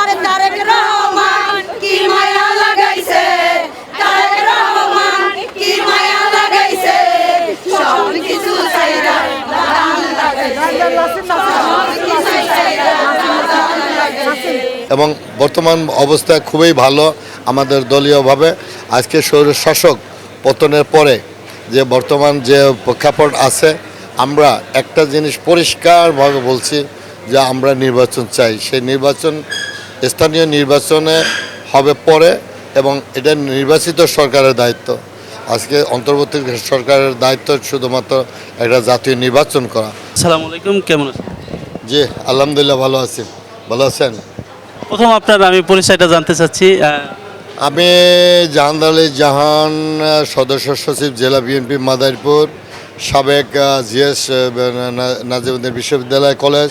আরে তারেক রহমান কি মায়া লাগাইছে? তারেক রহমান কি মায়া লাগাইছে? সব কিছু এবং বর্তমান অবস্থা খুবই ভালো আমাদের দলীয়ভাবে। আজকে শাসক পতনের পরে যে বর্তমান যে প্রেক্ষাপট আছে, আমরা একটা জিনিস পরিষ্কারভাবে বলছি যে আমরা নির্বাচন চাই। সেই নির্বাচন স্থানীয় নির্বাচনে হবে পরে এবং এটা নির্বাচিত সরকারের দায়িত্ব। আজকে অন্তর্বর্তী সরকারের দায়িত্ব শুধুমাত্র একটা জাতীয় নির্বাচন করা। আসসালামু আলাইকুম কেমন আছেন? জি আলহামদুলিল্লাহ ভালো আছি। ভালো আছেন? প্রথম আপনার আমি পরিচয়টা জানতে চাচ্ছি আমি জাহান আলী জাহান সদস্য সচিব জেলা বিএনপি মাদারীপুর সাবেক জিএস নাজিমুদ্দিন বিশ্ববিদ্যালয় কলেজ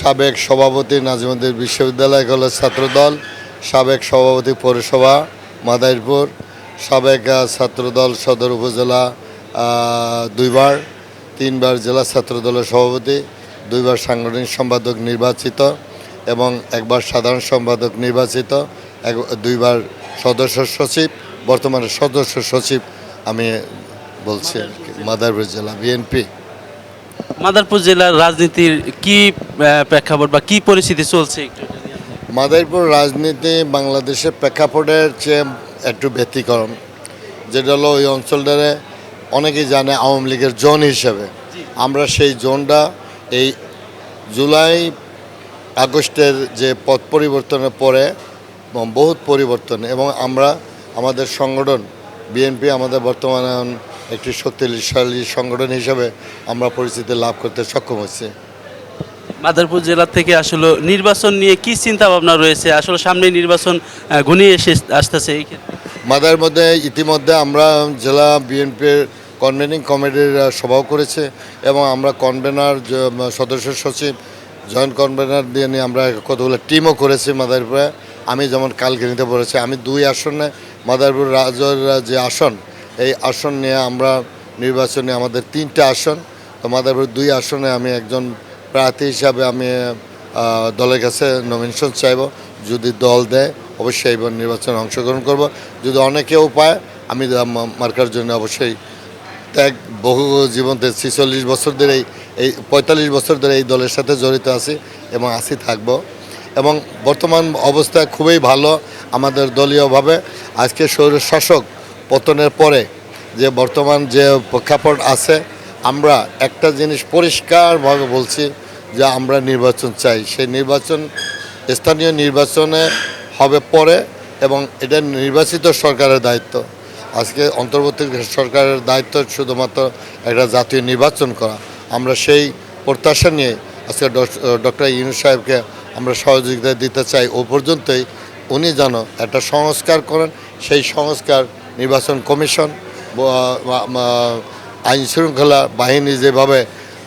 সাবেক সভাপতি নাজিমুদ্দিন বিশ্ববিদ্যালয় কলেজ ছাত্রদল সাবেক সভাপতি পৌরসভা মাদারীপুর সাবেক ছাত্রদল সদর উপজেলা দুইবার তিনবার জেলা ছাত্রদলের সভাপতি দুইবার সাংগঠনিক সম্পাদক নির্বাচিত এবং একবার সাধারণ সম্পাদক নির্বাচিত এক দুইবার সদস্য সচিব বর্তমানে সদস্য সচিব আমি বলছি আর কি, মাদারীপুর জেলা বিএনপি। মাদারপুর জেলার রাজনীতির কি প্রেক্ষাপট বা কি পরিস্থিতি চলছে। মাদারীপুর রাজনীতি বাংলাদেশের প্রেক্ষাপটের চেয়ে একটু ব্যতিক্রম যেটা হলো ওই অঞ্চলটারে অনেকেই জানে আওয়ামী লীগের জোন হিসেবে আমরা সেই জোনটা এই জুলাই আগস্টের যে পথ পরিবর্তনের পরে বহুত পরিবর্তন এবং আমরা আমাদের সংগঠন বিএনপি আমাদের বর্তমানে একটি শক্তিশালী সংগঠন হিসেবে আমরা পরিচিতি লাভ করতে সক্ষম হচ্ছি মাদারপুর জেলা থেকে আসলে নির্বাচন নিয়ে কি চিন্তা ভাবনা রয়েছে? আসলে সামনে নির্বাচন ঘনিয়ে এসে আসতেছে এই ক্ষেত্রে। মাদার মধ্যে ইতিমধ্যে আমরা জেলা বিএনপির কনভেনিং কমিটির সভাও করেছে এবং আমরা কনভেনার সদস্য সচিব জয়েন্ট কনভেনার দিয়ে নিয়ে আমরা কতগুলো টিমও করেছি মাদারপুরে। আমি যেমন কালকিনিতে পড়েছি আমি দুই আসনে মাদারপুর রাজর যে আসন এই আসন নিয়ে আমরা নির্বাচনে আমাদের তিনটে আসন তো মাদারীপুর দুই আসনে আমি একজন প্রার্থী হিসাবে আমি দলের কাছে নমিনেশন চাইব। যদি দল দেয়, অবশ্যই এবার নির্বাচনে অংশগ্রহণ করব। যদি অনেকেও পায় আমি মার্কার জন্য অবশ্যই ত্যাগ, বহু জীবন ছিচল্লিশ বছর ধরে এই- পঁয়তাল্লিশ বছর ধরে এই দলের সাথে জড়িত আছি এবং আসি থাকব। এবং বর্তমান অবস্থা খুবই ভালো, আমাদের দলীয়ভাবে। আজকে স্বৈর শাসক পতনের পরে যে বর্তমান যে প্রেক্ষাপট আছে, আমরা একটা জিনিস পরিষ্কারভাবে বলছি যে আমরা নির্বাচন চাই। সেই নির্বাচন, স্থানীয় নির্বাচনে হবে পরে এবং এটা নির্বাচিত সরকারের দায়িত্ব। আজকে অন্তর্বর্তী সরকারের দায়িত্ব শুধুমাত্র একটা জাতীয় নির্বাচন করা। আমরা সেই প্রত্যাশা নিয়ে আজকে ডক্টর ইউনুস সাহেবকে আমরা সহযোগিতা দিতে চাই। ও পর্যন্তই উনি যেন একটা সংস্কার করেন, সেই সংস্কার নির্বাচন কমিশন আইন শৃঙ্খলা বাহিনী যেভাবে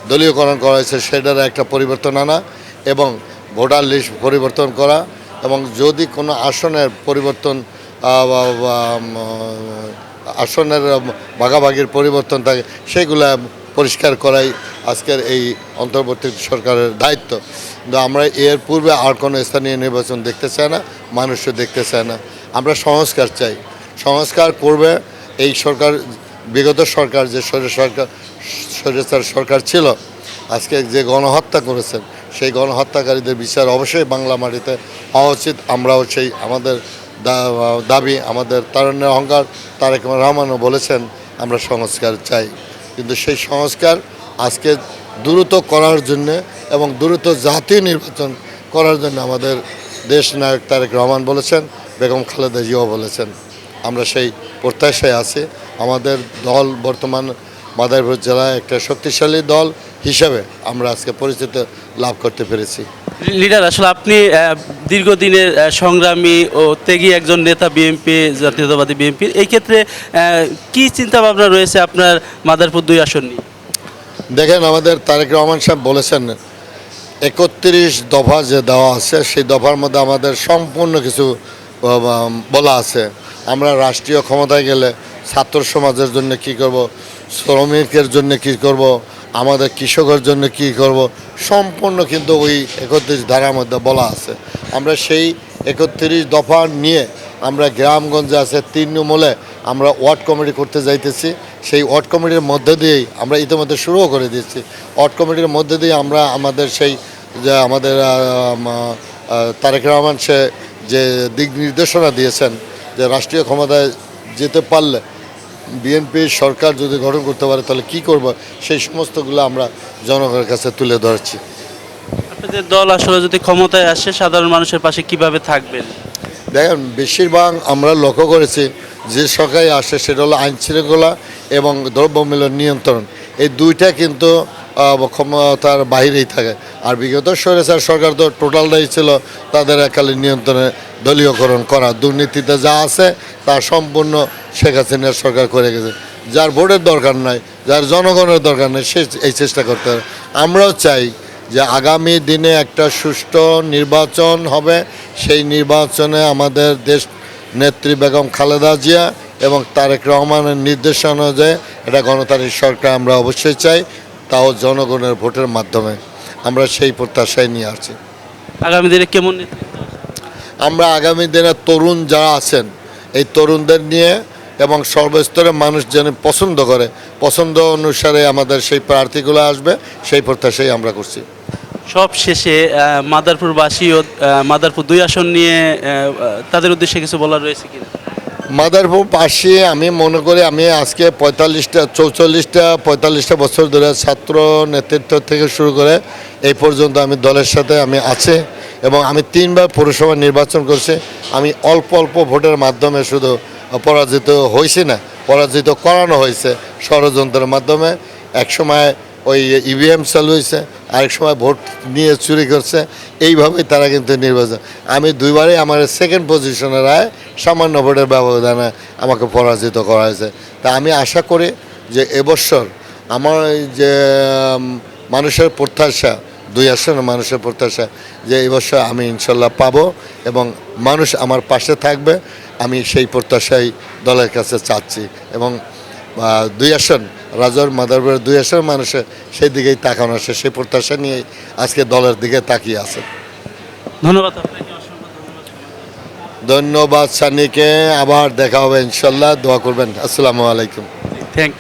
দলীয়করণ করা হয়েছে সেটার একটা পরিবর্তন আনা এবং ভোটার লিস্ট পরিবর্তন করা এবং যদি কোনো আসনের পরিবর্তন আসনের ভাগাভাগির পরিবর্তন থাকে, সেগুলা পরিষ্কার করাই আজকের এই অন্তর্বর্তী সরকারের দায়িত্ব। কিন্তু আমরা এর পূর্বে আর কোনো স্থানীয় নির্বাচন দেখতে চাই না, মানুষও দেখতে চায় না। আমরা সংস্কার চাই। সংস্কার করবে। এই সরকার, বিগত সরকার যে সরকার সরকার ছিল, আজকে যে গণহত্যা করেছেন, সেই গণহত্যাকারীদের বিচার অবশ্যই বাংলা মাটিতে হওয়া উচিত। আমরাও সেই আমাদের দাবি, আমাদের তারণ্যের অহংকার তারেক রহমানও বলেছেন, আমরা সংস্কার চাই। কিন্তু সেই সংস্কার আজকে দ্রুত করার জন্যে এবং দ্রুত জাতীয় নির্বাচন করার জন্য আমাদের দেশ নায়ক তারেক রহমান বলেছেন, বেগম খালেদা জিয়াও বলেছেন। আমরা সেই প্রত্যাশায় আছি। আমাদের দল বর্তমান মাদারীপুর জেলায় একটা শক্তিশালী দল হিসাবে আমরা আজকে পরিচিতি লাভ করতে পেরেছি। লিডার আসলে আপনি দীর্ঘদিনের সংগ্রামী ও ত্যাগী একজন নেতা বিএনপি জাতীয়তাবাদী বিএনপির এই ক্ষেত্রে কি চিন্তা ভাবনা রয়েছে আপনার মাদারপুর দুই আসন নিয়ে? দেখেন আমাদের তারেক রহমান সাহেব বলেছেন একত্রিশ দফা যে দেওয়া আছে সেই দফার মধ্যে আমাদের সম্পূর্ণ কিছু বলা আছে। আমরা রাষ্ট্রীয় ক্ষমতায় গেলে ছাত্র সমাজের জন্য কি করব? শ্রমিকের জন্য কি করব? আমাদের কৃষকের জন্য কি করব? সম্পূর্ণ কিন্তু ওই একত্রিশ ধারার মধ্যে বলা আছে। আমরা সেই একত্রিশ দফা নিয়ে আমরা গ্রামগঞ্জে আছে নম্বরে আমরা ওয়ার্ড কমিটি করতে যাইতেছি। সেই ওয়ার্ড কমিটির মধ্যে দিয়েই আমরা ইতিমধ্যে শুরুও করে দিয়েছি। ওয়ার্ড কমিটির মধ্যে দিয়ে আমরা আমাদের সেই যে আমাদের তারেক রহমান সে যে দিক নির্দেশনা দিয়েছেন যে রাষ্ট্রীয় ক্ষমতায় যেতে পারলে বিএনপি সরকার যদি গঠন করতে পারে তাহলে কি করব? সেই সমস্তগুলো আমরা জনগণের কাছে তুলে ধরছি। আপনাদের দল আসলে যদি ক্ষমতায় আসে সাধারণ মানুষের পাশে কীভাবে থাকবেন? দেখেন বেশিরভাগ আমরা লক্ষ্য করেছি যে সরকারি আসে সেটা হলো আইন শৃঙ্খলা এবং দ্রব্যমূল্য নিয়ন্ত্রণ, এই দুইটা কিন্তু ক্ষমতার বাইরেই থাকে। আর বিগত স্বৈরাচার সরকার তো টোটালটাই ছিল তাদের একালে নিয়ন্ত্রণে দলীয়করণ করা। দুর্নীতিতে যা আছে, তা সম্পূর্ণ শেখ হাসিনার সরকার করে গেছে। যার ভোটের দরকার নাই, যার জনগণের দরকার নেই, সে এই চেষ্টা করতে হবে আমরাও চাই যে আগামী দিনে একটা সুষ্ঠু নির্বাচন হবে। সেই নির্বাচনে আমাদের দেশ নেত্রী বেগম খালেদা জিয়া এবং তারেক রহমানের নির্দেশনা অনুযায়ী এটা গণতান্ত্রিক সরকার আমরা অবশ্যই চাই তাও জনগণের ভোটের মাধ্যমে আমরা সেই প্রত্যাশায় নিয়ে আসছি। আগামী দিনে কেমন আমরা আগামী দিনে তরুণ যারা আছেন এই তরুণদের নিয়ে এবং সর্বস্তরের মানুষ যেন পছন্দ করে পছন্দ অনুসারে আমাদের সেই প্রার্থীগুলো আসবে সেই প্রত্যাশাই আমরা করছি। সব শেষে মাদারপুরবাসী ও মাদারপুর দুই আসন নিয়ে তাদের উদ্দেশ্যে কিছু বলার রয়েছে কিনা? মাদারপুর পাশে আমি মনে করি আমি আজকে পঁয়তাল্লিশটা, চৌচল্লিশটা, পঁয়তাল্লিশটা বছর ধরে ছাত্র নেতৃত্ব থেকে শুরু করে এই পর্যন্ত আমি দলের সাথে আমি আছে এবং আমি তিনবার পৌরসভা নির্বাচন করছি। আমি অল্প অল্প ভোটের মাধ্যমে শুধু পরাজিত হয়েছি না, পরাজিত করানো হয়েছে ষড়যন্ত্রের মাধ্যমে। একসময় ওই ইভিএম চালু হয়েছে, আরেক সময় ভোট নিয়ে চুরি করছে, এইভাবেই তারা কিন্তু নির্বাচন। আমি দুইবারই আমার সেকেন্ড পজিশনে রায় সামান্য ভোটের ব্যবধানে আমাকে পরাজিত করা হয়েছে। তা আমি আশা করি যে এবছর আমার যে মানুষের প্রত্যাশা, দুই আসনে মানুষের প্রত্যাশা যে এবছর আমি ইনশাল্লাহ পাবো এবং মানুষ আমার পাশে থাকবে, আমি সেই প্রত্যাশাই দলের কাছে চাচ্ছি এবং দুই আসন রাজর মাদারবাড়ির দুই আসন মানুষের সেই দিকেই তাকানো আছে সেই প্রত্যাশা নিয়ে আজকে দলের দিকে তাকিয়ে আছে। ধন্যবাদ ধন্যবাদ। সানিকে আবার দেখা হবে ইনশাল্লাহ দোয়া করবেন। আসসালামু আলাইকুম। থ্যাংক